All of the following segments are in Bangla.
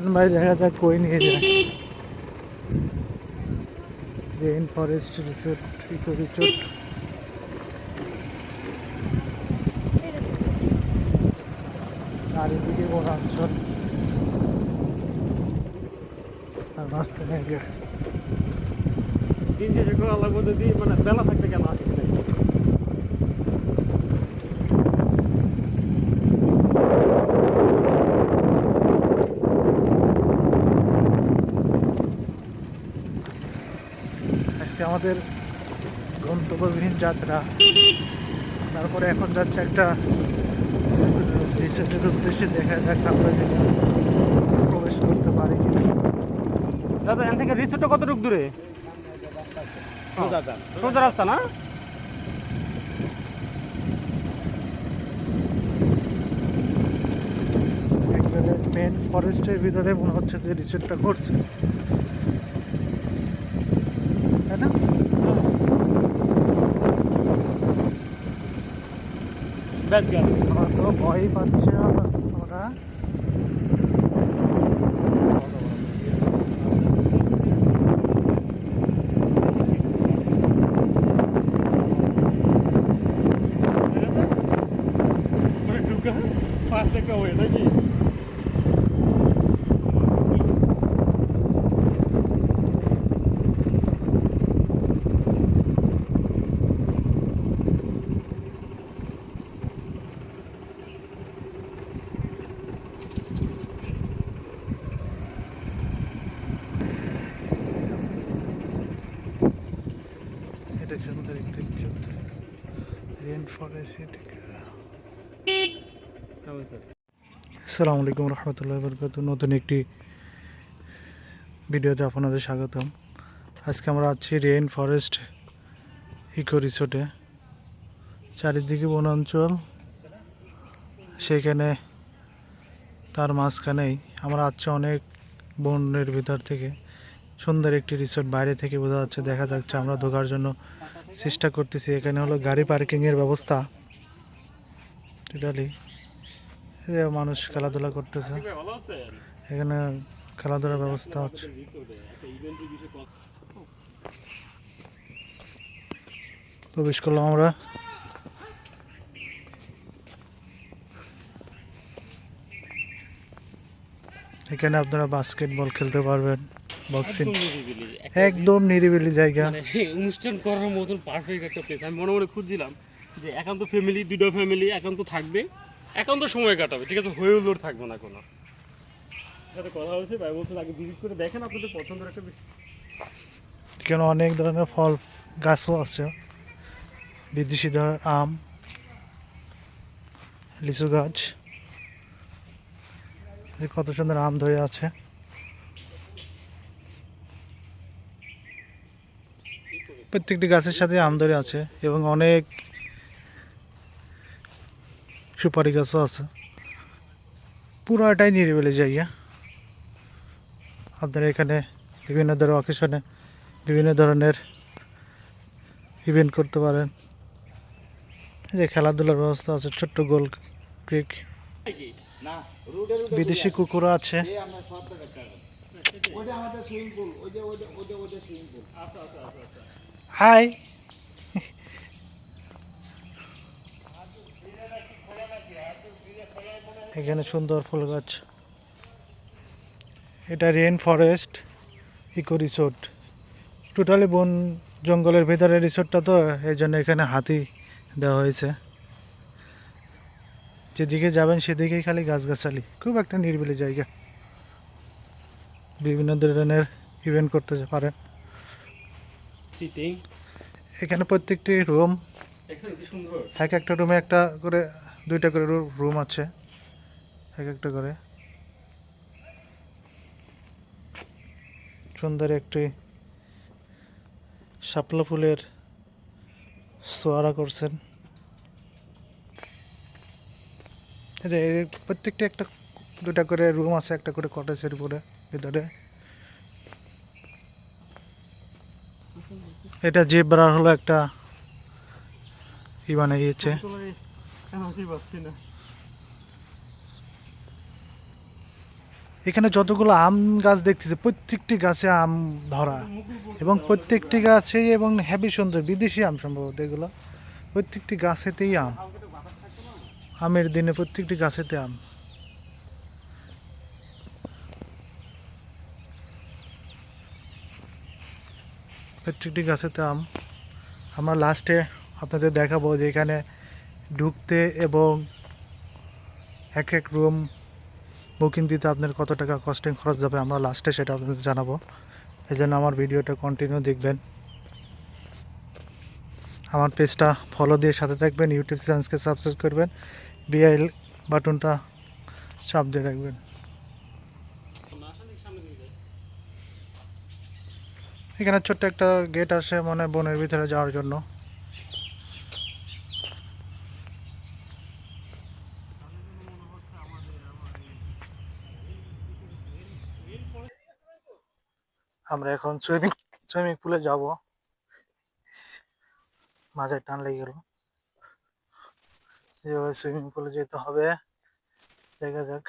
রবিন ভাই, দেখা যাক কই নিয়ে যায়। Rain forest resort eco resort চারিদিকে বনাঞ্চল। আর মাঝখানে শেষে করা লাগবে যদি মানে বেলা থাকতে কেন আসছে আজকে আমাদের গন্তব্যবিহীন যাত্রা। তারপরে এখন যাচ্ছে একটা রিসেন্টের উদ্দেশ্যে দেখা যাক আমরা যদি প্রবেশ করতে পারি দাদা এখান থেকে রিসোর্টটা কতটুকু দূরে? সোজা রাস্তা না? মেন ফরেস্টের ভিতরে মনে হচ্ছে যে রিসোর্টটা করছে তাই না ব্যাস গেল আমার তো ভয়ই পাচ্ছে আমরা মানে ঢুকে পাঁচ টাকা হয়ে নাকি এটা সুন্দর একটি রিসোর্ট রেন ফরেস্ট আসসালামু আলাইকুম রহমতুল্লাহ বরকাত নতুন একটি ভিডিওতে আপনাদের স্বাগতম। আজকে আমরা আছি রেইন ফরেস্ট ইকো রিসোর্টে চারিদিকে বনাঞ্চল, সেখানে তার মাঝখানেই আমরা আছি অনেক বনের ভিতর থেকে। সুন্দর একটি রিসোর্ট বাইরে থেকে বোঝা যাচ্ছে, দেখা যাচ্ছে আমরা ঢোকার জন্য চেষ্টা করতেছি, এখানে হলো গাড়ি পার্কিংয়ের ব্যবস্থা। টোটালি মানুষ খেলাধুলা করতেছে। এখানে খেলাধুলার ব্যবস্থা আছে। প্রবেশ করলাম আমরা। এখানে আপনারা বাস্কেটবল খেলতে পারবেন। বক্সিং একদম নিরিবিলি একদম নিরিবিলি জায়গা। মানে অনুষ্ঠান করার মতন পারফেক্ট একটা প্লেস আমি মনে মনে খুঁজছিলাম যে একান্ত ফ্যামিলি দুটো ফ্যামিলি একান্ত থাকবে একান্ত সময় কাটাবে। ঠিক আছে হয়ে উল্লোর থাকবে না কোনো। সাথে কথা হচ্ছে ভাই বলছে আগে ভিজিট করে দেখেন আপনাদের পছন্দের একটা বেশ- এখানে অনেক ধরনের ফল গাছও আছে। বিদেশি ধর আম লিচু গাছ। কত সুন্দর আম ধরে আছে। প্রত্যেকটি গাছের সাথে আম ধরে আছে এবং অনেক সুপারি গাছও আছে। পুরাটাই নিরিবিলি জায়গা। আপনারা এখানে বিভিন্ন ধরনের অকেশনে বিভিন্ন ধরনের ইভেন্ট করতে পারেন। এই যে খেলাধুলার ব্যবস্থা আছে ছোট্ট গোল ক্রিক। বিদেশি কুকুরও আছে। হাই। এখানে সুন্দর ফুল গাছ। এটা rain forest eco resort totally বন জঙ্গলের ভিতরে রিসোর্টটা তো, এই জন্য এখানে হাতি দেওয়া হয়েছে। যেদিকে যাবেন সেদিকেই খালি গাছগাছালি। খুব একটা নিরিবিলি জায়গা। বিভিন্ন ধরনের ইভেন্ট করতে পারেন। এখানে প্রত্যেকটি রুম এক একটা রুমে একটা করে দুইটা করে রুম আছে। এক একটা করে। সুন্দর একটি শাপলা ফুলের সোয়ারা করছেন। প্রত্যেকটা একটা দুটা করে রুম আছে একটা করে কটেজের উপরে ভিতরে। এটা জেব্রার হলো একটা হাসি পাচ্ছি না এখানে যতগুলো আম গাছ দেখতেছি, প্রত্যেকটি গাছে আম ধরা। এবং প্রত্যেকটি গাছেই এবং হেভি সুন্দর, বিদেশি আম সম্ভবত এগুলো। প্রত্যেকটি গাছেতেই আম। আমের দিনে প্রত্যেকটি গাছেতে আম। প্রত্যেকটি গাছেতে আম। আমরা লাস্টে আপনাদের দেখাবো যে এখানে ঢুকতে এবং এক এক রুম বুকিং দিতে আপনার কত টাকা কস্টিং খরচ যাবে আমরা লাস্টে সেটা আপনাদের জানাব। এই জন্য আমার ভিডিওটা কন্টিনিউ দেখবেন। আমার পেজটা ফলো দিয়ে সাথে থাকবেন ইউটিউব চ্যানেলকে সাবস্ক্রাইব করবেন বিআইএল বাটনটা চাপ দিয়ে রাখবেন। এখানে ছোট্ট একটা গেট আছে মানে বনের ভিতরে যাওয়ার জন্য। আমরা এখন সুইমিং সুইমিং পুলে যাব। মাঝে টান লেগে গেল। যেভাবে সুইমিং পুলে যেতে হবে। দেখা যাক।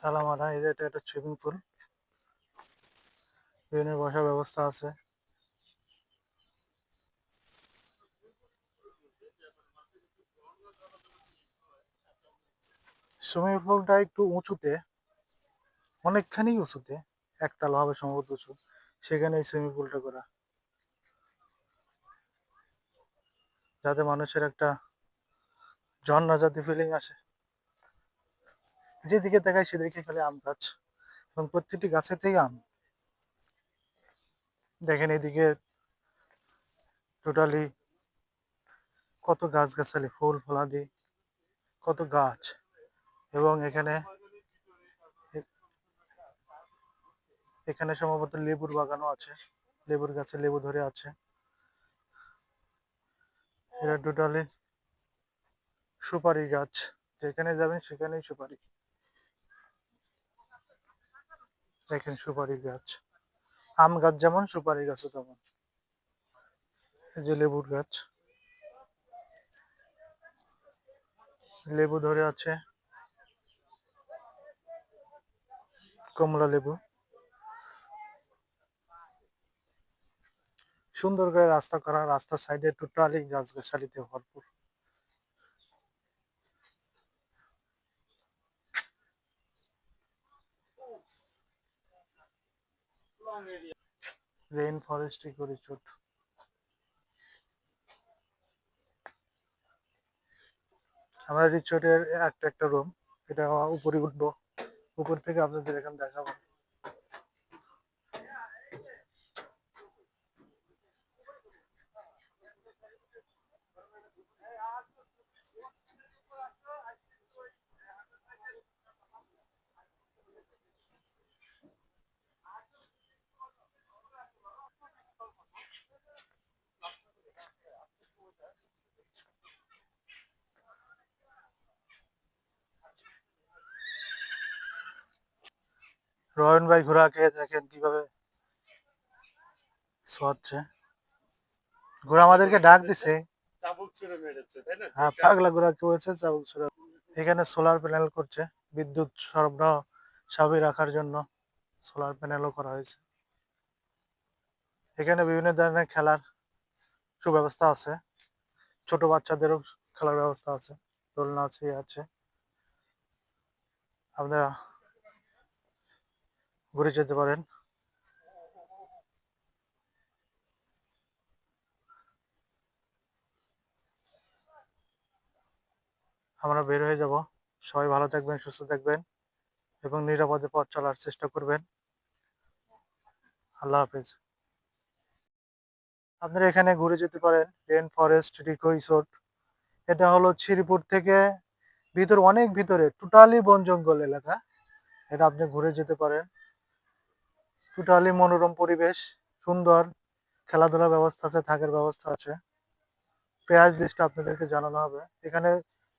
তালামারা এই যে এটা একটা সুইমিং পুল বিভিন্ন বসার ব্যবস্থা আছে। সুইমিং পুলটা একটু উঁচুতে, অনেকখানি উঁচুতে, একতলা হবে সম্ভবত উঁচু। সেখানে এই সুইমিং পুলটা করা। যাতে মানুষের একটা ঝর্ণা জাতি ফিলিং আসে। যেদিকে তাকাই সেদিকে খালি আম গাছ। এবং প্রত্যেকটি গাছে থেকে আম। দেখেন এদিকে টোটালি কত গাছ গাছালি ফুল, ফলাদি, কত গাছ। এবং এখানে এখানে সম্ভবত লেবুর বাগানও আছে। লেবুর গাছে লেবু ধরে আছে। এরা টোটালি সুপারি গাছ। যেখানে যাবেন সেখানেই সুপারি। দেখেন সুপারি গাছ। আম গাছ যেমন, সুপারি গাছও তেমন। যে লেবুর গাছ। লেবু ধরে আছে। কমলা লেবু। সুন্দর করে রাস্তা করা রাস্তা সাইডে টোটালি গাছ গাছালিতে ভরপুর। রেইন ফরেস্ট করে ছোট। আমরা রিচোর্টের একটা একটা রুম এটা উপরে উঠবো উপর থেকে আপনাদের এখানে দেখাবো। রয়ন ভাই ঘোড়াকে দেখেন কীভাবে শোয়াচ্ছে ঘোড়া আমাদেরকে ডাক দিছে। হ্যাঁ পাগলা ঘোড়া কি চাবুক ছুড়ে। এখানে সোলার প্যানেল করছে বিদ্যুৎ সরবরাহ স্বাভাবিক রাখার জন্য সোলার প্যানেলও করা হয়েছে। এখানে বিভিন্ন ধরনের খেলার সুব্যবস্থা আছে। ছোট বাচ্চাদেরও খেলার ব্যবস্থা আছে দোলনা আছে ইয়ে আছে। আপনারা ঘুরে যেতে পারেন। আমরা বের হয়ে যাব। সবাই ভালো থাকবেন, সুস্থ থাকবেন এবং নিরাপদে পথ চলার চেষ্টা করবেন। আল্লাহ হাফিজ। আপনারা এখানে ঘুরে যেতে পারেন রেন ফরেস্ট রিকো রিসোর্ট। এটা হলো শ্রীপুর থেকে ভিতর, অনেক ভিতরে, টোটালি বন জঙ্গল এলাকা। এটা আপনি ঘুরে যেতে পারেন। টোটালি মনোরম পরিবেশ, সুন্দর খেলাধুলার ব্যবস্থা আছে, থাকার ব্যবস্থা আছে। প্রাইস লিস্ট আপনাদেরকে জানানো হবে। এখানে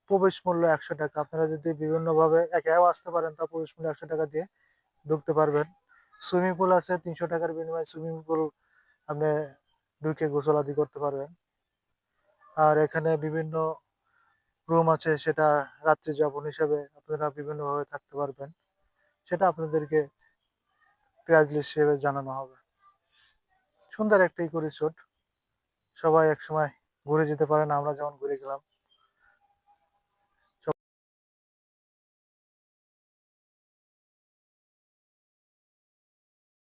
প্রবেশ মূল্য একশো টাকা। আপনারা যদি বিভিন্নভাবে একাও আসতে পারেন, তা প্রবেশ মূল্য একশো টাকা দিয়ে ঢুকতে পারবেন। সুইমিং পুল আছে, তিনশো টাকার বিনিময়ে সুইমিং পুল আপনি ঢুকে গোসল আদি করতে পারবেন। আর এখানে বিভিন্ন রুম আছে, সেটা রাত্রি যাপন হিসেবে আপনারা বিভিন্নভাবে থাকতে পারবেন। সেটা আপনাদেরকে প্রাইজ লিস্ট হিসেবে জানানো হবে। সুন্দর একটা ইকো রিসোর্ট সবাই একসময় ঘুরে যেতে পারেন, আমরা যেমন ঘুরে গেলাম।